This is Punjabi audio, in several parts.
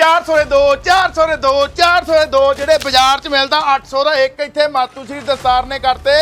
400 ਦੇ ਦੋ 400 ਦੇ ਦੋ 400 ਦੇ ਦੋ, ਜਿਹੜੇ ਬਾਜ਼ਾਰ 'ਚ ਮਿਲਦਾ 800 ਦਾ ਇੱਕ ਇੱਥੇ ਮਾਤੂ ਸ਼੍ਰੀ ਦਸਤਾਰ ਨੇ ਕਰਤੇ।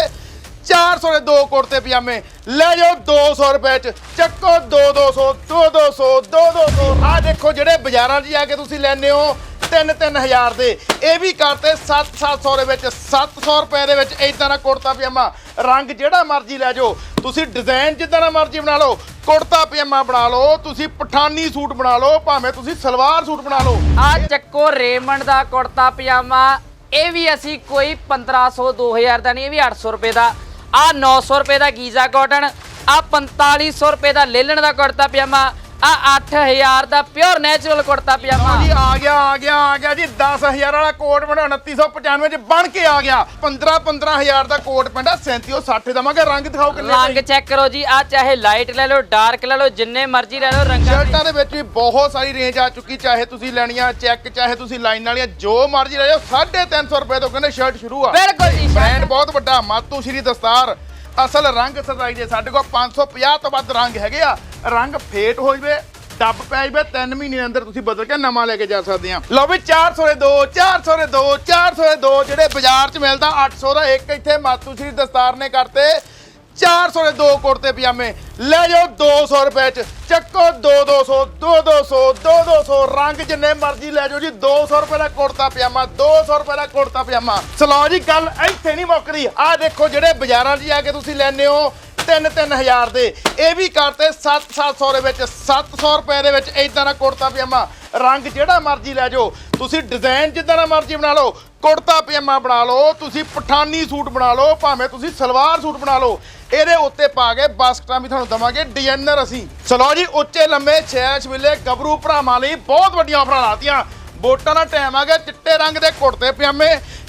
400 ਦੇ ਦੋ ਕੁੜਤੇ ਪਜਾਮੇ। ਲੈ ਜਾਓ 200 ਰੁਪਏ 'ਚ। ਚੱਕੋ 2 200 2 200 2 200 ਆਹ ਦੇਖੋ ਜਿਹੜੇ ਬਾਜ਼ਾਰਾਂ 'ਚ ਜਾ ਕੇ ਤੁਸੀਂ ਲੈਣੇ ਹੋ 3 3000 ਦੇ। ਇਹ ਵੀ ਕਰਤੇ 7 700 ਦੇ ਵਿੱਚ 700 ਰੁਪਏ ਦੇ ਵਿੱਚ ਇਦਾਂ ਦਾ ਕੁੜਤਾ ਪਜਾਮਾ। ਰੰਗ ਜਿਹੜਾ ਮਰਜ਼ੀ ਲੈ ਜਾਓ। ਤੁਸੀਂ ਡਿਜ਼ਾਈਨ ਜਿੱਦਾਂ ਦਾ ਮਰਜ਼ੀ ਬਣਾ ਲਓ, ਕੁੜਤਾ ਪਜਾਮਾ ਬਣਾ ਲਓ, ਤੁਸੀਂ ਪਠਾਨੀ ਸੂਟ ਬਣਾ ਲਓ, ਭਾਵੇਂ ਤੁਸੀਂ ਸਲਵਾਰ ਸੂਟ ਬਣਾ ਲਓ। ਆ ਚੱਕੋ ਰੇਮੰਡ ਦਾ ਕੁੜਤਾ ਪਜਾਮਾ। ਇਹ ਵੀ ਅਸੀਂ ਕੋਈ 1500 2000 ਦਾ ਨਹੀਂ, ਇਹ ਵੀ 800 ਰੁਪਏ ਦਾ। ਆ 900 ਰੁਪਏ ਦਾ ਗੀਜ਼ਾ ਕਾਟਨ, ਆ 4500 ਰੁਪਏ ਦਾ ਲੇਲਣ ਦਾ ਕੁੜਤਾ ਪਜਾਮਾ। ਆ 8000 ਦਾ ਪਿਓਰ ਨੈਚੁਰਲ ਕੁੜਤਾ ਪਜਾਮਾ। ਜੀ ਆ ਗਿਆ ਆ ਗਿਆ ਆ ਗਿਆ ਜੀ। 10000 ਵਾਲਾ ਕੋਟ ਬਣਾ 2995 ਚ ਬਣ ਕੇ ਆ ਗਿਆ। 15 15000 ਦਾ ਕੋਟ ਪੈਂਦਾ 3760 ਦਵਾਂਗੇ ਰੰਗ ਦਿਖਾਓ ਕਿੰਨੇ ਰੰਗ ਚੈੱਕ ਕਰੋ ਜੀ ਆ ਚਾਹੇ ਲਾਈਟ ਲੈ ਲਓ ਡਾਰਕ ਲੈ ਲਓ ਜਿੰਨੇ ਮਰਜ਼ੀ ਲੈ ਲਓ ਰੰਗਾਂ ਦੇ। ਸ਼ਰਟਾਂ ਦੇ ਵਿੱਚ ਵੀ ਬਹੁਤ ਸਾਰੀ ਰੇਂਜ ਆ ਚੁੱਕੀ ਚਾਹੇ ਤੁਸੀਂ ਲੈਣੀਆਂ ਚੈੱਕ ਚਾਹੇ ਤੁਸੀਂ ਲਾਈਨ ਵਾਲੀਆਂ ਜੋ ਮਰਜ਼ੀ ਲੈ ਜਾਓ 350 ਰੁਪਏ ਤੋਂ ਕਹਿੰਦੇ ਸ਼ਰਟ ਸ਼ੁਰੂ ਆ। ਬਿਲਕੁਲ ਜੀ ਬ੍ਰਾਂਡ ਬਹੁਤ ਵੱਡਾ ਮਾਤੂ ਸ਼੍ਰੀ ਦਸਤਾਰ। ਅਸਲ ਰੰਗ ਸਦਾਈ ਦੇ ਸਾਡੇ ਕੋਲ 550 ਤੋਂ ਵੱਧ ਰੰਗ ਹੈਗੇ ਆ। ਰੰਗ ਫੇਟ ਹੋ ਜਵੇ ਡੱਬ ਪੈ ਜਵੇ 3 ਮਹੀਨੇ ਦੇ ਅੰਦਰ ਤੁਸੀਂ ਬਦਲ ਕੇ ਨਵਾਂ ਲੈ ਕੇ ਜਾ ਸਕਦੇ ਆ। ਲਓ ਵੀ 400 ਦੇ ਦੋ 400 ਦੇ ਦੋ 400 ਦੇ ਦੋ, ਜਿਹੜੇ ਬਾਜ਼ਾਰ 'ਚ ਮਿਲਦਾ 800 ਦਾ ਇੱਕ ਇੱਥੇ ਮਾਤੂ ਸ਼੍ਰੀ ਦਸਤਾਰ ਨੇ ਕਰਤੇ। 400 ਦੇ ਦੋ ਕੁੜਤੇ ਪਜਾਮੇ, ਲੈ ਜਾਓ 200 ਰੁਪਏ ਚ। ਚੱਕੋ 2 200 2 200 2 200 ਰੰਗ ਜਿੰਨੇ ਮਰਜ਼ੀ ਲੈ ਜਾਓ ਜੀ 200 ਰੁਪਏ ਦਾ ਕੁੜਤਾ ਪਜਾਮਾ 200 ਰੁਪਏ ਦਾ ਕੁੜਤਾ ਪਜਾਮਾ। ਚਲੋ ਜੀ, ਗੱਲ ਇੱਥੇ ਨਹੀਂ ਮੁੱਕਦੀ। ਆਹ ਦੇਖੋ ਜਿਹੜੇ ਬਾਜ਼ਾਰਾਂ 'ਚ ਜਾ ਕੇ ਤੁਸੀਂ ਲੈਣੇ ਹੋ 3 3000 ਦੇ। ਇਹ ਵੀ ਕਰਤੇ 7 700 ਦੇ ਵਿੱਚ 700 ਰੁਪਏ ਦੇ ਵਿੱਚ ਇਦਾਂ ਦਾ ਕੁੜਤਾ, ਪਜਾਮਾ। ਰੰਗ ਜਿਹੜਾ ਮਰਜ਼ੀ ਲੈ ਜਾਓ। ਤੁਸੀਂ ਡਿਜ਼ਾਈਨ ਜਿੱਦਾਂ ਦਾ ਮਰਜ਼ੀ ਬਣਾ ਲਓ, ਕੁੜਤਾ, ਪਜਾਮਾ ਬਣਾ ਲਓ, ਤੁਸੀਂ ਪਠਾਨੀ ਸੂਟ ਬਣਾ ਲਓ, ਭਾਵੇਂ ਤੁਸੀਂ ਸਲਵਾਰ ਸੂਟ ਬਣਾ ਲਓ। ਇਹਦੇ ਉੱਤੇ ਪਾ ਕੇ ਬਾਸਕਟਾਂ ਵੀ ਤੁਹਾਨੂੰ ਦਵਾਂਗੇ, ਡਿਜ਼ਾਈਨਰ ਅਸੀਂ। ਚਲੋ ਜੀ, ਉੱਚੇ, ਲੰਮੇ ਛੇ ਵੇਲੇ ਗੱਭਰੂ ਭਰਾਵਾਂ ਲਈ ਬਹੁਤ ਵੱਡੀਆਂ ਆਫਰਾਂ ਲਾਤੀਆਂ। ਵੋਟਾਂ ਦਾ ਟਾਈਮ ਆ ਗਿਆ, ਚਿੱਟੇ ਰੰਗ ਦੇ ਕੁੜਤੇ, ਪਜਾਮੇ।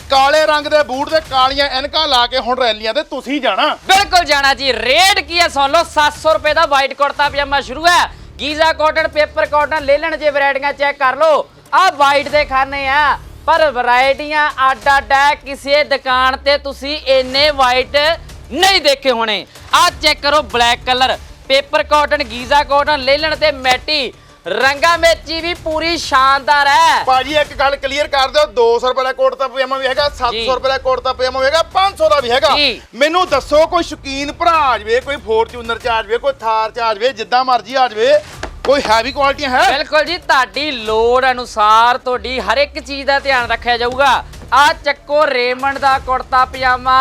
ਕਾਲੇ ਰੰਗ ਦੇ ਬੂਟ ਤੇ ਕਾਲੀਆਂ ਐਨਕਾਂ ਲਾ ਕੇ ਹੁਣ ਰੈਲੀਆਂ ਤੇ ਤੁਸੀਂ ਜਾਣਾ। ਬਿਲਕੁਲ ਜਾਣਾ ਜੀ। ਰੇਟ ਕੀ ਹੈ ਸੁਣ ਲਓ 700 ਰੁਪਏ ਦਾ ਵਾਈਟ ਕੁੜਤਾ ਪਜਾਮਾ ਸ਼ੁਰੂ ਹੈ। ਗੀਜ਼ਾ ਕਾਟਨ ਪੇਪਰ ਕਾਟਨ ਲੈ ਲੈਣ ਜੇ ਵੈਰਾਈਟੀਆਂ ਚੈੱਕ ਕਰ ਲਓ। ਆ ਵਾਈਟ ਦੇ ਖਾਨੇ ਆ, ਪਰ ਵੈਰਾਈਟੀਆਂ ਅੱਡ ਅੱਡ ਹੈ ਕਿਸੇ ਦੁਕਾਨ ਤੇ ਤੁਸੀਂ ਇੰਨੇ ਵਾਈਟ ਨਹੀਂ ਦੇਖੇ ਹੋਣੇ। ਆ ਚੈੱਕ ਕਰੋ black colour paper cotton Giza cotton ਲੈ ਲੈਣ ਤੇ ਮੈਟੀ ਰੰਗਾ ਮੇਚੀ ਵੀ ਪੂਰੀ ਸ਼ਾਨਦਾਰ ਹੈ। ਭਾਜੀ ਇੱਕ ਗੱਲ ਕਲੀਅਰ ਕਰ ਦਿਓ 200 ਰੁਪਏ ਦਾ ਕੁੜਤਾ ਪਜਾਮਾ ਵੀ ਹੈਗਾ 700 ਜੀ। ਰੁਪਏ ਦਾ ਕੁੜਤਾ ਪਜਾਮਾ ਵੀ ਹੈਗਾ 500 ਦਾ ਵੀ ਹੈਗਾ। ਜੀ। ਮੈਨੂੰ ਦੱਸੋ ਕੋਈ ਸ਼ੌਕੀਨ ਭਰਾ ਆ ਜਾਵੇ ਕੋਈ ਫੋਰਚੂਨਰ ਚ ਆ ਜਾਵੇ ਕੋਈ ਥਾਰ ਚ ਆ ਜਾਵੇ ਜਿੱਦਾਂ ਮਰਜ਼ੀ ਆ ਜਾਵੇ ਕੋਈ ਹੈਵੀ ਕੁਆਲਿਟੀਆਂ ਹੈ? ਬਿਲਕੁਲ ਜੀ ਤੁਹਾਡੀ ਲੋੜ ਅਨੁਸਾਰ ਤੁਹਾਡੀ ਹਰ ਇੱਕ ਚੀਜ਼ ਦਾ ਧਿਆਨ ਰੱਖਿਆ ਜਾਊਗਾ। ਆ ਚੱਕੋ ਰੇਮੰਡ ਦਾ ਕੁੜਤਾ ਪਜਾਮਾ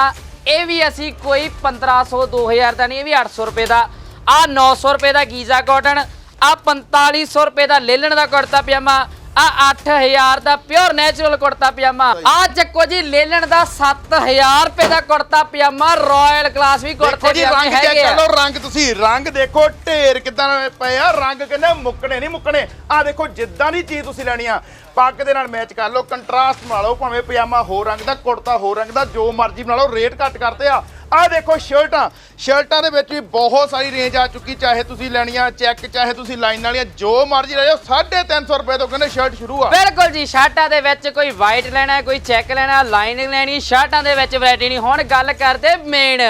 ਇਹ ਵੀ ਅਸੀਂ ਕੋਈ 1500 2000 ਦਾ ਨਹੀਂ ਇਹ ਵੀ 800 ਰੁਪਏ ਦਾ। ਆ 900 ਰੁਪਏ ਦਾ ਗੀਜ਼ਾ ਕਾਟਨ ਆ 4500 ਰੁਪਏ ਦਾ ਲੇਲਣ ਦਾ ਕੁੜਤਾ ਪਜਾਮਾ ਆ 8000 ਦਾ ਪਿਓਰ ਨੈਚੁਰਲ ਕੁੜਤਾ ਪਜਾਮਾ। ਆ ਚੱਕੋ ਜੀ ਲੇਲਣ ਦਾ 7000 ਰੁਪਏ ਦਾ ਕੁੜਤਾ ਪਜਾਮਾ ਰਾਇਲ ਕਲਾਸ ਵੀ ਦੇਖੋ ਕੁੜਤੇ ਜੀ ਪਜਾਮੇ ਰੰਗ ਚੈੱਕ ਹੈਗੇ ਕਰ ਆ। ਲਓ ਰੰਗ ਤੁਸੀਂ ਰੰਗ ਦੇਖੋ ਢੇਰ ਕਿਦਾਂ ਪਏ ਆ ਰੰਗ ਕਹਿੰਦੇ ਮੁੱਕਣੇ ਨਹੀਂ ਮੁੱਕਣੇ। ਆ ਦੇਖੋ ਜਿੱਦਾਂ ਦੀ ਚੀਜ਼ ਤੁਸੀਂ ਲੈਣੀ ਆ ਪੱਗ ਦੇ ਨਾਲ ਮੈਚ ਕਰ ਲਓ ਕੰਟਰਾਸਟ ਬਣਾ ਲਓ ਭਾਵੇਂ ਪਜਾਮਾ ਹੋਰ ਰੰਗ ਦਾ ਕੁੜਤਾ ਹੋਰ ਰੰਗ ਦਾ ਜੋ ਮਰਜ਼ੀ ਬਣਾ ਲਓ ਰੇਟ ਘੱਟ ਕਰਤੇ ਆ। ਆ ਦੇਖੋ ਸ਼ਰਟਾਂ। ਸ਼ਰਟਾਂ ਦੇ ਵਿੱਚ ਵੀ ਬਹੁਤ ਸਾਰੀ ਰੇਂਜ ਆ ਚੁੱਕੀ, ਚਾਹੇ ਤੁਸੀਂ ਲੈਣੀਆਂ ਚੈੱਕ ਚਾਹੇ ਤੁਸੀਂ ਲਾਈਨ ਵਾਲੀਆਂ, ਜੋ ਮਰਜ਼ੀ ਲੈ ਜਾਓ 350 ਰੁਪਏ ਤੋਂ ਕਹਿੰਦੇ ਸ਼ਰਟ ਸ਼ੁਰੂ ਆ। ਬਿਲਕੁਲ ਜੀ, ਸ਼ਰਟਾਂ ਦੇ ਵਿੱਚ ਕੋਈ ਵਾਈਟ ਲੈਣਾ, ਕੋਈ ਚੈੱਕ ਲੈਣਾ ਲਾਈਨਿੰਗ ਲੈਣੀ, ਸ਼ਰਟਾਂ ਦੇ ਵਿੱਚ ਵੈਰਾਈਟੀ ਨਹੀਂ। ਹੁਣ ਗੱਲ ਕਰਦੇ ਮੇਨ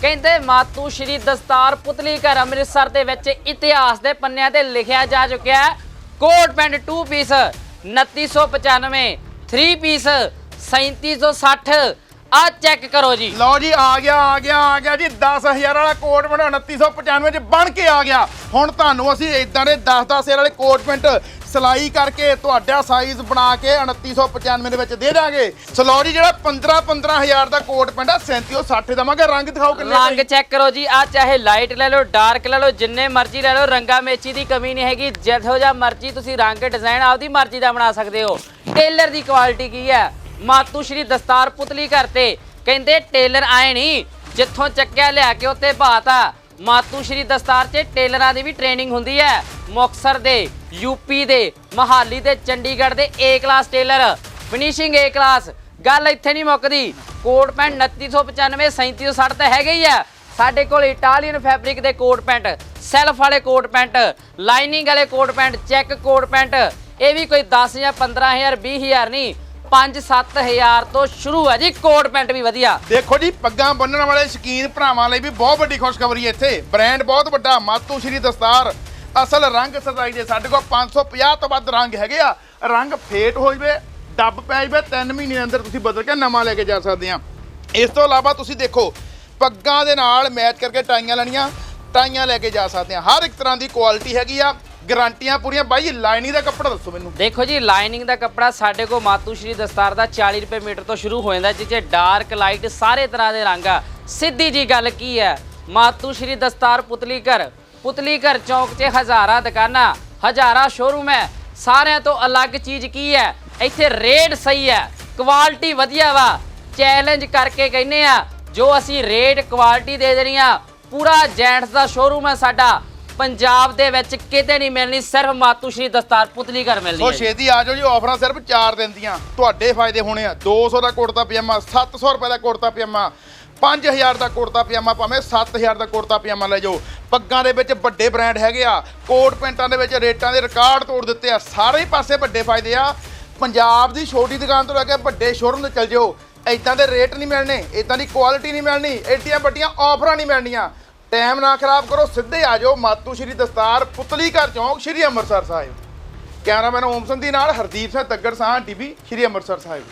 ਕਹਿੰਦੇ ਮਾਤੂ ਸ਼੍ਰੀ ਦਸਤਾਰ ਪੁਤਲੀ ਘਰ ਅੰਮ੍ਰਿਤਸਰ ਦੇ ਵਿੱਚ ਇਤਿਹਾਸ ਦੇ ਪੰਨਿਆਂ ਤੇ ਲਿਖਿਆ ਜਾ ਚੁੱਕਿਆ ਹੈ। ਕੋਟ ਪੈਂਟ 2 ਪੀਸ 2995 3 ਪੀਸ 3760 ਆ ਚੈੱਕ ਕਰੋ ਜੀ। ਲਓ ਜੀ ਆ ਗਿਆ ਆ ਗਿਆ ਆ ਗਿਆ ਜੀ। 10000 ਵਾਲਾ ਕੋਟ ਬਣਾ 2995 ਚ ਬਣ ਕੇ ਆ ਗਿਆ। ਹੁਣ ਤੁਹਾਨੂੰ ਅਸੀਂ ਇਦਾਂ ਦੇ 10 10000 ਵਾਲੇ ਕੋਟ ਪੈਂਟ ਸਿਲਾਈ ਕਰਕੇ ਤੁਹਾਡਾ ਸਾਈਜ਼ ਬਣਾ ਕੇ 2995 ਦੇ ਵਿੱਚ ਦੇ ਦਾਂਗੇ। ਸੋ ਲਓ ਜੀ ਜਿਹੜਾ 15 15000 ਦਾ ਕੋਟ ਪੈਂਟ ਆ 3760 ਦਵਾਂਗੇ ਰੰਗ ਦਿਖਾਓ ਕਿੰਨੇ ਰੰਗ ਚੈੱਕ ਕਰੋ ਜੀ ਆ ਚਾਹੇ ਲਾਈਟ ਲੈ ਲਓ ਡਾਰਕ ਲੈ ਲਓ ਜਿੰਨੇ ਮਰਜ਼ੀ ਲੈ ਲਓ ਰੰਗਾ ਮੇਚੀ ਦੀ ਕਮੀ ਨਹੀਂ ਹੈਗੀ। ਜਿਹੋ ਜਿਹਾ ਮਰਜ਼ੀ ਤੁਸੀਂ ਰੰਗ ਡਿਜ਼ਾਈਨ ਆਪਦੀ ਮਰਜ਼ੀ ਦਾ ਬਣਾ ਸਕਦੇ ਹੋ। ਟੇਲਰ ਦੀ ਕੁਆਲਿਟੀ ਕੀ ਹੈ? ਮਾਤੂ ਸ਼੍ਰੀ ਦਸਤਾਰ ਪੁਤਲੀ ਘਰ ਤੇ। ਕਹਿੰਦੇ ਟੇਲਰ ਆਏ ਨਹੀਂ ਜਿੱਥੋਂ ਚੱਕਿਆ ਲਿਆ ਕੇ ਉੱਤੇ ਬਾਤਾ ਮਾਤੂ ਸ਼੍ਰੀ ਦਸਤਾਰ 'ਚ ਟੇਲਰਾਂ ਦੀ ਵੀ ਟ੍ਰੇਨਿੰਗ ਹੁੰਦੀ ਹੈ ਮੁਕਤਸਰ ਦੇ ਯੂਪੀ ਦੇ, ਮਹਾਲੀ ਦੇ, ਚੰਡੀਗੜ੍ਹ ਦੇ A class tailor. Finishing A class ਗੱਲ ਇੱਥੇ ਨਹੀਂ ਮੁੱਕਦੀ। ਕੋਟ ਪੈਂਟ 2995 3760 ਤਾਂ ਹੈਗੇ ਹੀ ਆ। ਸਾਡੇ ਕੋਲ ਇਟਾਲੀਅਨ ਫੈਬਰਿਕ ਦੇ ਕੋਟ ਪੈਂਟ ਸੈਲਫ ਵਾਲੇ ਕੋਟ ਪੈਂਟ ਲਾਈਨਿੰਗ ਵਾਲੇ coat pant check coat pant. ਇਹ ਵੀ ਕੋਈ 10 ਜਾਂ 15000 20000 ਨਹੀਂ 5-7000 ਤੋਂ ਸ਼ੁਰੂ ਹੈ ਜੀ। ਕੋਟ ਪੈਂਟ ਵੀ ਵਧੀਆ। ਦੇਖੋ ਜੀ, ਪੱਗਾਂ ਬੰਨਣ ਵਾਲੇ ਸ਼ਕੀਨ ਭਰਾਵਾਂ ਲਈ ਵੀ ਬਹੁਤ ਵੱਡੀ ਖੁਸ਼ਖਬਰੀ ਹੈ ਇੱਥੇ। ਬ੍ਰਾਂਡ ਬਹੁਤ ਵੱਡਾ, ਮਾਤੂ ਸ਼੍ਰੀ ਦਸਤਾਰ। ਅਸਲ ਰੰਗ ਸਦਾਈ ਦੇ ਸਾਡੇ ਕੋਲ 550 ਤੋਂ ਵੱਧ ਰੰਗ ਹੈਗੇ ਆ। ਰੰਗ ਫੇਟ ਹੋ ਜਵੇ ਡੱਬ ਪੈ ਜਵੇ 3 ਮਹੀਨੇ ਦੇ ਅੰਦਰ ਤੁਸੀਂ ਬਦਲ ਕੇ ਨਵਾਂ ਲੈ ਕੇ ਜਾ ਸਕਦੇ ਆ। ਇਸ ਤੋਂ ਇਲਾਵਾ ਤੁਸੀਂ ਦੇਖੋ, ਪੱਗਾਂ ਦੇ ਨਾਲ ਮੈਚ ਕਰਕੇ ਟਾਈਆਂ ਲੈਣੀਆਂ, ਟਾਈਆਂ ਲੈ ਕੇ ਜਾ ਸਕਦੇ ਆ। ਹਰ ਇੱਕ ਤਰ੍ਹਾਂ ਦੀ ਕੁਆਲਿਟੀ ਹੈਗੀ ਆ। ਗਾਰੰਟੀਆਂ ਪੂਰੀਆਂ। ਬਾਈ, ਲਾਈਨਿੰਗ ਦਾ ਕੱਪੜਾ ਦੱਸੋ ਮੈਨੂੰ। ਦੇਖੋ ਜੀ, ਲਾਈਨਿੰਗ ਦਾ ਕੱਪੜਾ ਸਾਡੇ ਕੋਲ ਮਾਤੂ ਸ਼੍ਰੀ ਦਸਤਾਰ ਦਾ 40 ਰੁਪਏ ਮੀਟਰ ਤੋਂ ਸ਼ੁਰੂ ਹੋ ਜਾਂਦਾ ਜਿਹ ਡਾਰਕ ਲਾਈਟ ਸਾਰੇ ਤਰ੍ਹਾਂ ਦੇ ਰੰਗ ਆ। ਸਿੱਧੀ ਜੀ ਗੱਲ ਕੀ ਹੈ? ਮਾਤੂ ਸ਼੍ਰੀ ਦਸਤਾਰ ਪੁਤਲੀ ਘਰ ਪੁਤਲੀ ਘਰ ਚੌਕ 'ਚ ਹਜ਼ਾਰਾਂ ਦੁਕਾਨਾਂ, ਹਜ਼ਾਰਾਂ ਸ਼ੋਰੂਮ ਹੈ। ਸਾਰਿਆਂ ਤੋਂ ਅਲੱਗ ਚੀਜ਼ ਕੀ ਹੈ? ਇੱਥੇ ਰੇਟ ਸਹੀ ਹੈ ਕੁਆਲਿਟੀ ਵਧੀਆ ਵਾ। ਚੈਲੰਜ ਕਰਕੇ ਕਹਿੰਨੇ ਆ, ਜੋ ਅਸੀਂ ਰੇਟ ਕੁਆਲਿਟੀ ਦੇ ਦੇਣੀ ਆ, ਪੂਰਾ ਜੈਂਟਸ ਦਾ ਸ਼ੋਰੂਮ ਹੈ ਸਾਡਾ। ਪੰਜਾਬ ਦੇ ਵਿੱਚ ਕਿਤੇ ਨਹੀਂ ਮਿਲਣੀ ਸਿਰਫ ਮਾਤੂ ਸ਼੍ਰੀ ਦਸਤਾਰ ਪੁਤਲੀ ਘਰ ਮਿਲਣੀ ਸੋ ਹੈ ਜੀ। ਛੇਤੀ ਆ ਜਾਓ ਜੀ ਆਫਰਾਂ ਸਿਰਫ 4 ਦਿਨ ਦੀਆਂ। ਤੁਹਾਡੇ ਫਾਇਦੇ ਹੋਣੇ ਆ। 200 ਦਾ ਕੁੜਤਾ ਪਜਾਮਾ 700 ਰੁਪਏ ਦਾ ਕੁੜਤਾ ਪਜਾਮਾ 5000 ਦਾ ਕੁੜਤਾ ਪਜਾਮਾ ਭਾਵੇਂ 7000 ਦਾ ਕੁੜਤਾ ਪਜਾਮਾ ਲੈ ਜਾਓ। ਪੱਗਾਂ ਦੇ ਵਿੱਚ ਵੱਡੇ ਬ੍ਰਾਂਡ ਹੈਗੇ ਆ। ਕੋਟ ਪੈਂਟਾਂ ਦੇ ਵਿੱਚ ਰੇਟਾਂ ਦੇ ਰਿਕਾਰਡ ਤੋੜ ਦਿੱਤੇ ਆ। ਸਾਰੇ ਹੀ ਪਾਸੇ ਵੱਡੇ ਫਾਇਦੇ ਆ। ਪੰਜਾਬ ਦੀ ਛੋਟੀ ਦੁਕਾਨ ਤੋਂ ਲੈ ਕੇ ਵੱਡੇ ਸ਼ੋਰੂਮ ਤੇ ਚਲ ਜਾਓ। ਇਦਾਂ ਦੇ ਰੇਟ ਨਹੀਂ ਮਿਲਣੇ ਇਦਾਂ ਦੀ ਕੁਆਲਿਟੀ ਨਹੀਂ ਮਿਲਣੀ ਐਡੀਆਂ ਵੱਡੀਆਂ ਆਫਰਾਂ ਨਹੀਂ ਮਿਲਣੀਆਂ। ਟਾਈਮ ਨਾ ਖਰਾਬ ਕਰੋ, ਸਿੱਧੇ ਆ ਜਾਓ। ਮਾਤੂ ਸ਼੍ਰੀ ਦਸਤਾਰ, ਪੁਤਲੀ ਘਰ ਚੌਂਕ, ਸ਼੍ਰੀ ਅੰਮ੍ਰਿਤਸਰ ਸਾਹਿਬ। ਕੈਮਰਾਮੈਨ ਓਮ ਸੰਧੀ ਨਾਲ ਹਰਦੀਪ ਸਿੰਘ ਤੱਗੜ ਸਾਹ ਟੀਵੀ ਸ਼੍ਰੀ ਅੰਮ੍ਰਿਤਸਰ ਸਾਹਿਬ।